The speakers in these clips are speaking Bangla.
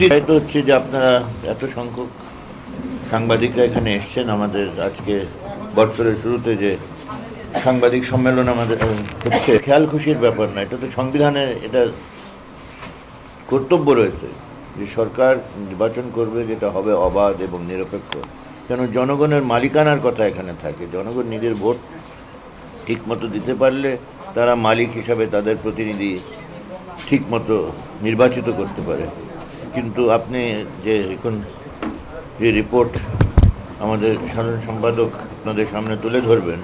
তো হচ্ছে যে আপনারা এত সংখ্যক সাংবাদিকরা এখানে এসছেন, আমাদের আজকে বছরের শুরুতে যে সাংবাদিক সম্মেলন আমাদের হচ্ছে, খেয়াল খুশির ব্যাপার না, এটা তো সংবিধানে এটা কর্তব্য রয়েছে যে সরকার নির্বাচন করবে যেটা হবে অবাধ এবং নিরপেক্ষ। কেন জনগণের মালিকানার কথা এখানে থাকে, জনগণ নিজের ভোট ঠিকমতো দিতে পারলে তারা মালিক হিসাবে তাদের প্রতিনিধি ঠিকমতো নির্বাচিত করতে পারে। কিন্তু আপনি যে এখন যে রিপোর্ট আমাদের সাধারণ সম্পাদক আপনাদের সামনে তুলে ধরবেন,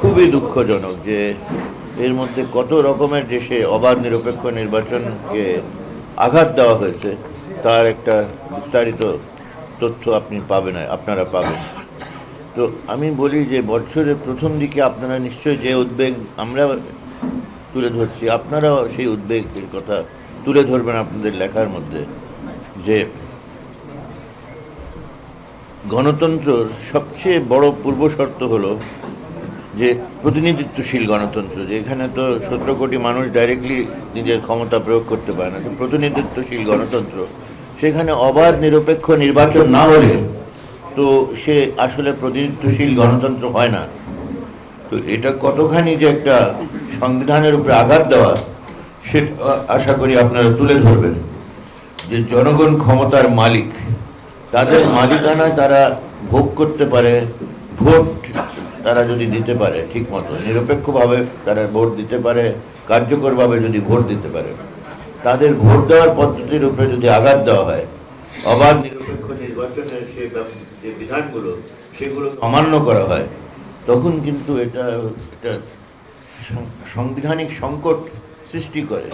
খুবই দুঃখজনক যে এর মধ্যে কত রকমের দেশে অবাধ নিরপেক্ষ নির্বাচনকে আঘাত দেওয়া হয়েছে, তার একটা বিস্তারিত তথ্য আপনি পাবেন, আপনারা পাবেন। তো আমি বলি যে বছরের প্রথম দিকে আপনারা নিশ্চয়ই যে উদ্বেগ আমরা তুলে ধরছি, আপনারাও সেই উদ্বেগের কথা তুলে ধরবেন আপনাদের লেখার মধ্যে। যে গণতন্ত্রর সবচেয়ে বড় পূর্বশর্ত হলো যে প্রতিনিধিত্বশীল গণতন্ত্র, যে এখানে তো সতেরো কোটি মানুষ ডাইরেক্টলি নিজের ক্ষমতা প্রয়োগ করতে পারে না প্রতিনিধিত্বশীল গণতন্ত্র, সেখানে অবাধ নিরপেক্ষ নির্বাচন না হলে তো সে আসলে প্রতিনিধিত্বশীল গণতন্ত্র হয় না। তো এটা কতখানি যে একটা সংবিধানের উপরে আঘাত দেওয়া, সে আশা করি আপনারা তুলে ধরবেন। যে জনগণ ক্ষমতার মালিক, তাদের মালিকানায় তারা ভোগ করতে পারে, ভোট তারা যদি দিতে পারে ঠিক মতো নিরপেক্ষভাবে তারা ভোট দিতে পারে, কার্যকরভাবে যদি ভোট দিতে পারে। তাদের ভোট দেওয়ার পদ্ধতির উপরে যদি আঘাত দেওয়া হয়, অবাধ নিরপেক্ষ নির্বাচনের সে যে বিধানগুলো সেগুলো অমান্য করা হয়, তখন কিন্তু এটা একটা সাংবিধানিক সংকট সৃষ্টি করে।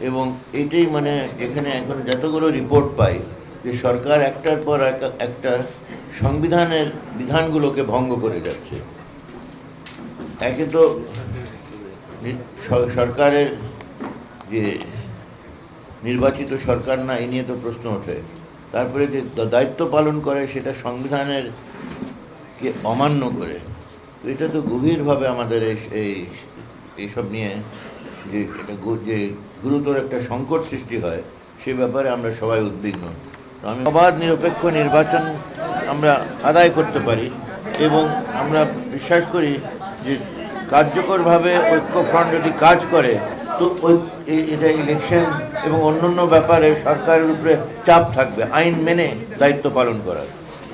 এবং এটাই মানে এখানে এখন যতগুলো রিপোর্ট পাই, যে সরকার একটার পর এক- একটা সংবিধানের বিধানগুলোকে ভঙ্গ করে যাচ্ছে। একে তো সরকারের যে নির্বাচিত সরকার না এই নিয়ে তো প্রশ্ন ওঠে। তারপরে যে দায়িত্ব পালন করে, সেটা সংবিধানের কে অমান্য করে এটা তো গভীরভাবে আমাদের এই, এইসব নিয়ে যে এটা যে গুরুতর একটা সংকট সৃষ্টি হয়, সে ব্যাপারে আমরা সবাই উদ্বিগ্ন। আমি অবাধ, নিরপেক্ষ নির্বাচন আমরা আদায় করতে পারি এবং আমরা বিশ্বাস করি যে কার্যকরভাবে ঐক্যফ্রন্ট যদি কাজ করে, তো এটা ইলেকশন এবং অন্যান্য ব্যাপারে সরকারের উপরে চাপ থাকবে, আইন মেনে দায়িত্ব পালন করার।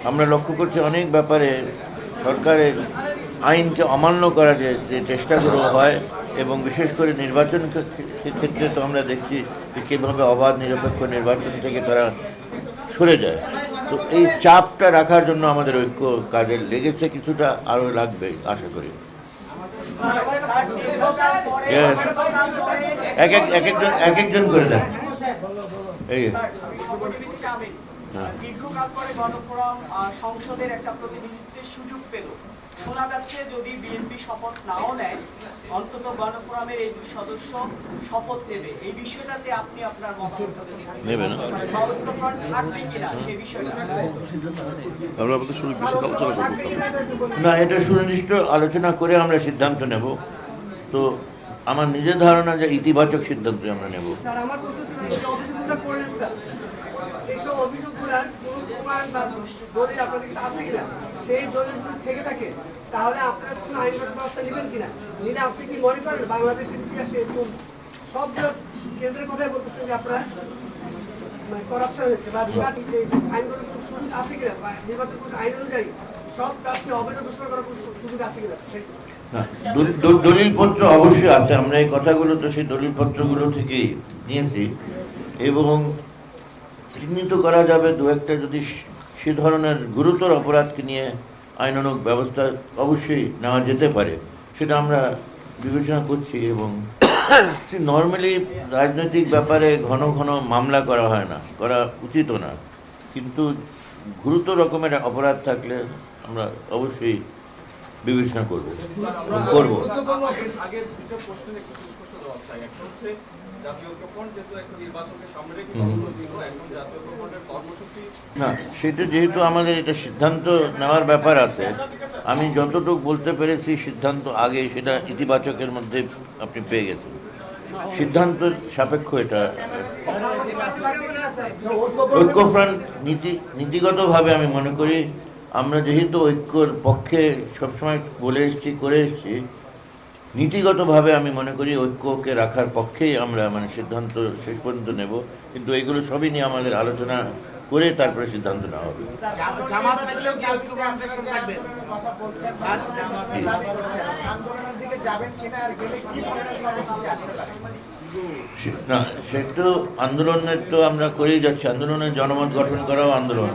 আমরা লক্ষ্য করছি অনেক ব্যাপারে সরকারের আইনকে অমান্য করার যে চেষ্টাগুলো হয় এবং বিশেষ করে নির্বাচন ক্ষে- ক্ষে- ক্ষেত্রে তো আমরা দেখছি যে কীভাবে অবাধ নিরপেক্ষ নির্বাচন থেকে তারা সরে যায়। তো এই চাপটা রাখার জন্য আমাদের ঐক্য কাজে লেগেছে কিছুটা আরও লাগবে আশা করি. এক এক এক একজন এক একজন করে দেন। এই হ্যাঁ। দীর্ঘকাল পরে গণফোরাম সংসদের একটা প্রতিনিধিত্বের সুযোগ পেল। শোনা যাচ্ছে যদি বিএনপি শপথ নাও নেয় অন্তত গণফোরামের এই দুই সদস্য শপথ নেবে। এই বিষয়টাতে আপনি আপনার না। এটা সুনির্দিষ্ট আলোচনা করে আমরা সিদ্ধান্ত নেব। তো আমার নিজের ধারণা যে ইতিবাচক সিদ্ধান্ত আমরা নেব। আমার প্রশ্ন ছিল এই যে অভিযোগগুলো করলেন স্যার অভিযোগগুলার কোনো প্রমাণ বা দলিল আপনাদের কাছে আছে কিনা? সেই দলিল থেকে থাকে, তাহলে আপনারা কোনো আইনগত ব্যবস্থা নেবেন কিনা? নিলে আপনি কি মনে করেন বাংলাদেশের ইতিহাসে এরকম সব কেন্দ্রের কথাই বলতেছেন যে আপনারা মানে করাপশন হয়েছে বা আইনগত সুযোগ আছে কিনা? বা নির্বাচন আইন অনুযায়ী সব প্রার্থী অবৈধ ঘোষণা করার কোনো সুযোগ আছে কিনা? দলিলপত্র অবশ্যই আছে। আমরা এই কথাগুলো তো সেই দলিলপত্রগুলো থেকেই নিয়েছি। এবং চিহ্নিত করা যাবে দু একটা যদি সে- ধরনের গুরুতর অপরাধকে নিয়ে আইনানুগ ব্যবস্থা অবশ্যই নেওয়া যেতে পারে। সেটা আমরা বিবেচনা করছি এবং নর্মালি রাজনৈতিক ব্যাপারে ঘন ঘন মামলা করা হয় না, করা উচিত না। কিন্তু গুরুতর রকমের অপরাধ থাকলে আমরা অবশ্যই বিবেচনা করব করব। না সেটা যেহেতু আমাদের এটা সিদ্ধান্ত নেওয়ার ব্যাপার আছে আমি যতটুকু বলতে পেরেছি সিদ্ধান্ত আগে সেটা ইতিবাচকের মধ্যে আপনি পেয়ে গেছেন। সিদ্ধান্ত সাপেক্ষ এটা। ঐক্যফ্রন্ট নীতি নীতিগতভাবে আমি মনে করি আমরা যেহেতু ঐক্যর পক্ষে সবসময় বলে এসেছি করে এসেছি নীতিগতভাবে আমি মনে করি ঐক্যকে রাখার পক্ষেই আমরা মানে সিদ্ধান্ত শেষ পর্যন্ত নেব। কিন্তু এগুলো সবই নিয়ে আমাদের আলোচনা করে তারপরে সিদ্ধান্ত নেওয়া হবে। না সে তো আন্দোলনের তো আমরা করেই যাচ্ছি। আন্দোলনের জনমত গঠন করাও আন্দোলন।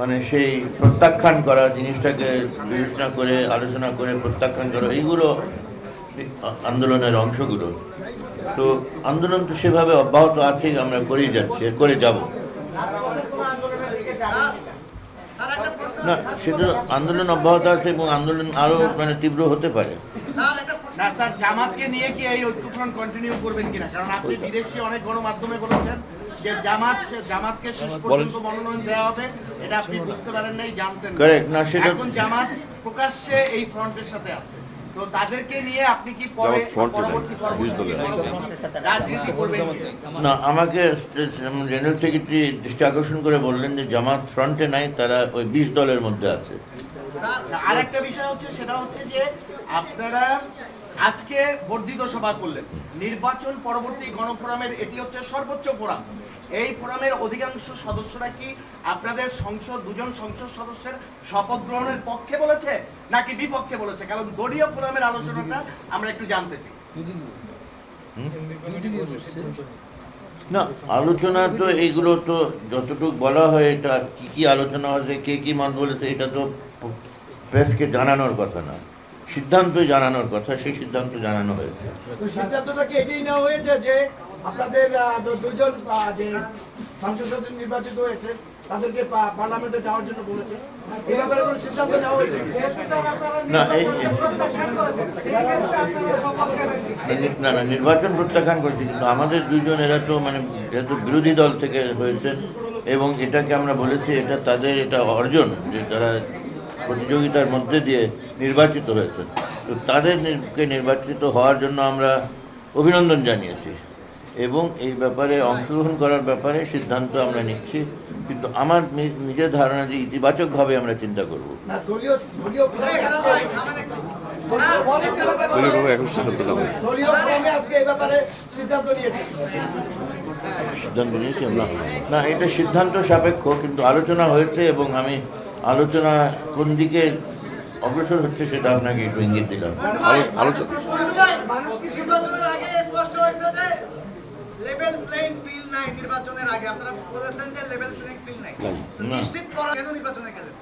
মানে সেই প্রত্যাখ্যান করা জিনিসটাকে বিবেচনা করে আলোচনা করে প্রত্যাখ্যান করা এইগুলো আন্দোলনের অংশগুলো। তো আন্দোলন তো সেভাবে অব্যাহত আছেই আমরা করেই যাচ্ছি করে যাব। না সেটা আন্দোলন অব্যাহত আছে এবং আন্দোলন আরও মানে তীব্র হতে পারে। না স্যার জামাতকে নিয়ে কি এই ঐক্যফ্রন্ট কন্টিনিউ করবেন কিনা? কারণ আপনি বিদেশি অনেক গণমাধ্যমে বলেছেন যে জামাত জামাতকে শেষ পর্যন্ত মনোনয়ন দেওয়া হবে এটা আপনি বুঝতে পারেন নাই জানতেন না। এখন জামাত প্রকাশ্যে এই ফ্রন্টের সাথে আছে। তো তাদেরকে নিয়ে আপনি কি পরে পরবর্তী? রাজনীতি করবেন না আমাকে জেনারেল সেক্রেটারি দৃষ্টি আকর্ষণ করে বললেন যে জামাত ফ্রন্টে নাই তারা ওই বিশ দলের মধ্যে আছে। আচ্ছা, আরেকটা বিষয় হচ্ছে সেটা হচ্ছে যে আপনারা আজকে বর্ধিত সভা করলেন। নির্বাচন পরবর্তী গণফোরামের এটি হচ্ছে সর্বোচ্চ ফোরাম। এই ফোরামের অধিকাংশ সদস্যরা কি আপনাদের সংসদ দুজন সংসদ সদস্যের শপথ গ্রহণের পক্ষে বলেছে নাকি বিপক্ষে বলেছে? কারণ দলীয় ফোরামের আলোচনাটা আমরা একটু জানতে চাই। না আলোচনা তো এইগুলো তো যতটুকু বলা হয় এটা কি কি আলোচনা হয়েছে কে কি মান বলেছে এটা তো প্রেসকে জানানোর কথা না। সিদ্ধান্ত জানানোর কথা সেই সিদ্ধান্ত জানানো হয়েছে। সিদ্ধান্তটা কি এটাই নেওয়া হয়েছে যে আপনাদের দুজন যে সংসদ সদস্য নির্বাচিত হয়েছে তাদেরকে পার্লামেন্টে যাওয়ার জন্য বলেছে। এই ব্যাপারে কোনো সিদ্ধান্ত নেওয়া হয়েছে না এই না? না নির্বাচন প্রত্যাখ্যান করছি কিন্তু আমাদের দুজন এরা তো মানে যেহেতু বিরোধী দল থেকে হয়েছেন এবং এটাকে আমরা বলেছি এটা তাদের এটা অর্জন যে তারা প্রতিযোগিতার মধ্যে দিয়ে নির্বাচিত হয়েছেন। তো তাদেরকে নির্বাচিত হওয়ার জন্য আমরা অভিনন্দন জানিয়েছি। এবং এই ব্যাপারে অংশগ্রহণ করার ব্যাপারে সিদ্ধান্ত আমরা নিচ্ছি। কিন্তু আমার নিজের ধারণা যে ইতিবাচকভাবে আমরা চিন্তা করব। না দলীয় দলীয় দলীয়ভাবে এখন সিদ্ধান্ত নেওয়া হয়েছে। দলীয় ফোরামে আজকে এই ব্যাপারে সিদ্ধান্ত নিয়েছে। সিদ্ধান্ত নিয়েছি না না এটা সিদ্ধান্ত সাপেক্ষ কিন্তু আলোচনা হয়েছে এবং আমি আলোচনা কোন দিকে অগ্রসর হচ্ছে সেটা আপনাকে একটু ইঙ্গিত দিলাম। আলোচনা লেভেল প্লেইং ফিল্ড নাই নির্বাচনের আগে আপনারা বলেছেন যে লেভেল প্লেইং ফিল্ড নাই। নিশ্চিত করা কেন নির্বাচনে গেলেন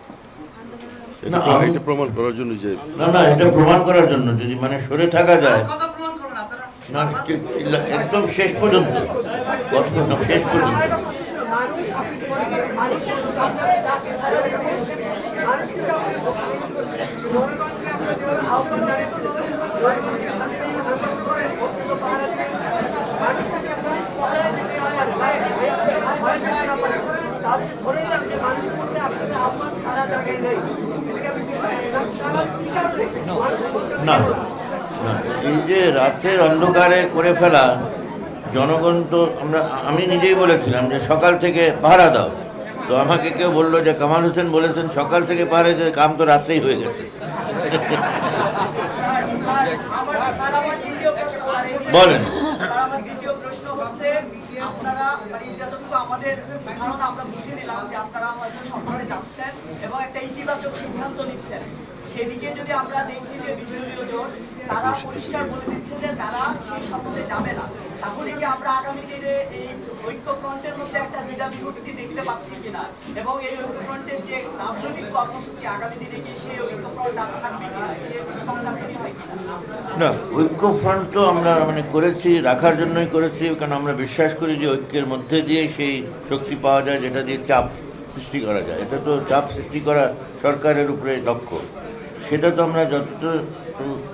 না, এটা প্রমাণ করার জন্য যে না না এটা প্রমাণ করার জন্য যদি মানে সরে থাকা যায় কথা প্রমাণ করবেন আপনারা না একদম শেষ পর্যন্ত শেষ পর্যন্ত মানুষ আপনি মনে করেন মানুষ আপনারা যাকে সাজা দিয়েছেন মানুষ কিন্তু আপনাদের জনগণকে আপনারা যেভাবে আহ্বান জানিয়েছিলেন জনগণকে সাথে নিয়ে আন্দোলন করে বক্তব্য পাহারা দিলেন মানুষ যদি আপনারা পাহারা দিতে না পারে ভয় ভয় পেতে না পারে তাহলে যে ধরে নিলাম যে মানুষের মধ্যে আপনাদের আহ্বান সারা জায়গায় নেই এটাকে আপনি বিষয় না কারণ কি কারণে মানুষ বলতে না না এই যে রাতের অন্ধকারে করে ফেলা, জনগণ তো আমরা, আমি নিজেই বলেছিলাম যে সকাল থেকে পাহারা দাও তো আমাকে কেউ বলল যে কামাল হোসেন বলেছেন, সকাল থেকে পাহারা যে কাম তো রাত্রেই হয়ে গেছে বলেন। আমার সেদিকে যদি আমরা দেখি যে বিরোধী জোট তারা পরিষ্কার বলে দিচ্ছে যে তারা সেই যাবে না। তাহলে কি আমরা আগামী দিনে এই ঐক্যফ্রন্টের মধ্যে একটা দ্বিধা বিভক্তি দেখতে পাচ্ছি কিনা? এবং এই ঐক্যফ্রন্টের যে রাজনৈতিক কর্মসূচি আগামী দিনে কি সেই ঐক্যফ্রন্ট থাকবে না ঐক্য ফ্রন্ট তো আমরা মানে করেছি, রাখার জন্যই করেছি, কারণ আমরা বিশ্বাস করি যে ঐক্যের মধ্যে দিয়ে সেই শক্তি পাওয়া যায়, যেটা দিয়ে চাপ সৃষ্টি করা যায়। এটা তো চাপ সৃষ্টি করা সরকারের উপরে লক্ষ্য সেটা তো আমরা যত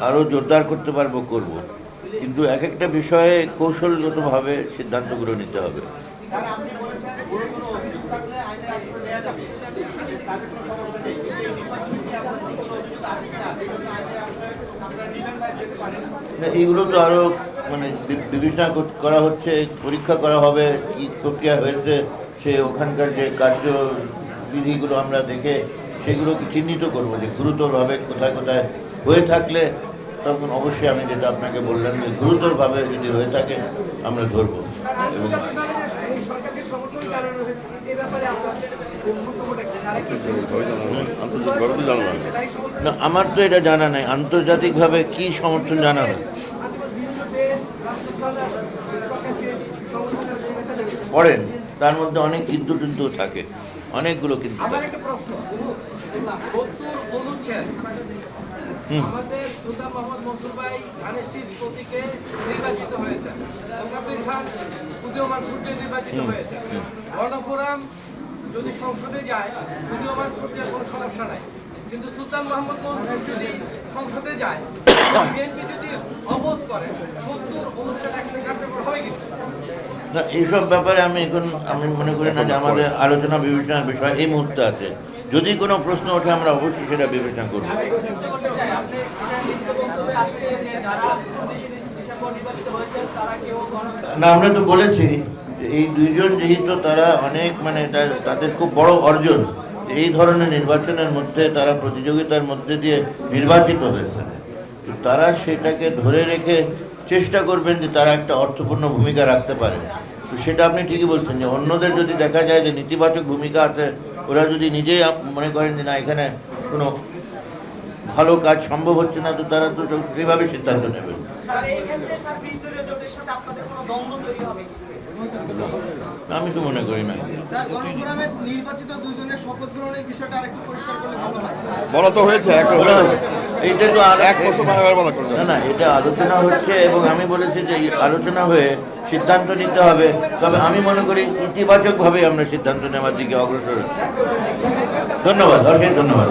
আরও জোরদার করতে পারব, করব। কিন্তু এক একটা বিষয়ে কৌশলগতভাবে সিদ্ধান্তগুলো নিতে হবে। এইগুলো তো আরও মানে বিবেচনা করা হচ্ছে, পরীক্ষা করা হবে, কি প্রক্রিয়া হয়েছে, সে ওখানকার যে কার্য বিধিগুলো আমরা দেখে সেগুলো চিহ্নিত করব যে গুরুতরভাবে কোথায় কোথায় হয়ে থাকলে তখন অবশ্যই আমি যেটা আপনাকে বললাম যে গুরুতরভাবে যদি হয়ে থাকে, আমরা ধরবো। না, আমার তো এটা জানা নাই। আন্তর্জাতিকভাবে কি সমর্থন জানা হয়? পড়েন, তার মধ্যে অনেক কিন্তু কিন্তু থাকে। অনেকগুলো কিন্তু থাকে। আমাদের সুলতান মোহাম্মদ মনসুর ভাই ধানের প্রতীকে নির্বাচিত হয়েছে মোকাবির খান উদীয়মান সূর্য নির্বাচিত হয়েছে গণফোরাম যদি সংসদে যায় উদীয়মান সূর্যের কোনো সমস্যা নাই। কিন্তু সুলতান মোহাম্মদ মনসুর যদি সংসদে যায় বিএনপি যদি অবোধ করে সত্তর অনুষ্ঠান একসাথে কার্যকর হবে কিন্তু না এইসব ব্যাপারে আমি এখন আমি মনে করি না যে আমাদের আলোচনা বিবেচনার বিষয় এই মুহূর্তে আছে। যদি কোনো প্রশ্ন ওঠে আমরা অবশ্যই সেটা বিবেচনা করব। না আমরা তো বলেছি এই দুইজন যেহেতু তারা অনেক মানে তাদের খুব বড় অর্জন এই ধরনের নির্বাচনের মধ্যে তারা প্রতিযোগিতার মধ্যে দিয়ে নির্বাচিত হয়েছে তো তারা সেটাকে ধরে রেখে চেষ্টা করবেন যে তারা একটা অর্থপূর্ণ ভূমিকা রাখতে পারে। তো সেটা আপনি ঠিকই বলছেন যে অন্যদের যদি দেখা যায় যে নেতিবাচক ভূমিকা আছে ওরা যদি নিজেই আপ- মনে করেন যে না এখানে কোনো ভালো কাজ সম্ভব হচ্ছে না তো তারা তো সেইভাবে সিদ্ধান্ত নেবেন স্যার এই ক্ষেত্রে স্যার বিশ দলীয় জোটের সাথে আপনাদের কোনো দ্বন্দ্ব তৈরি হবে কি? আমি তো মনে করি না। স্যার গণফোরামের নির্বাচিত দুইজনের শপথ গ্রহণের বিষয়টা আরেকটু পরিষ্কার করলে ভালো হয়। বলা তো হয়েছে এইটা তো আর এক বছর করে না। না এটা আলোচনা হচ্ছে এবং আমি বলেছি যে আলোচনা হয়ে সিদ্ধান্ত নিতে হবে। তবে আমি মনে করি ইতিবাচকভাবে আমরা সিদ্ধান্ত নেওয়ার দিকে অগ্রসর হচ্ছি। ধন্যবাদ অশেষ ধন্যবাদ।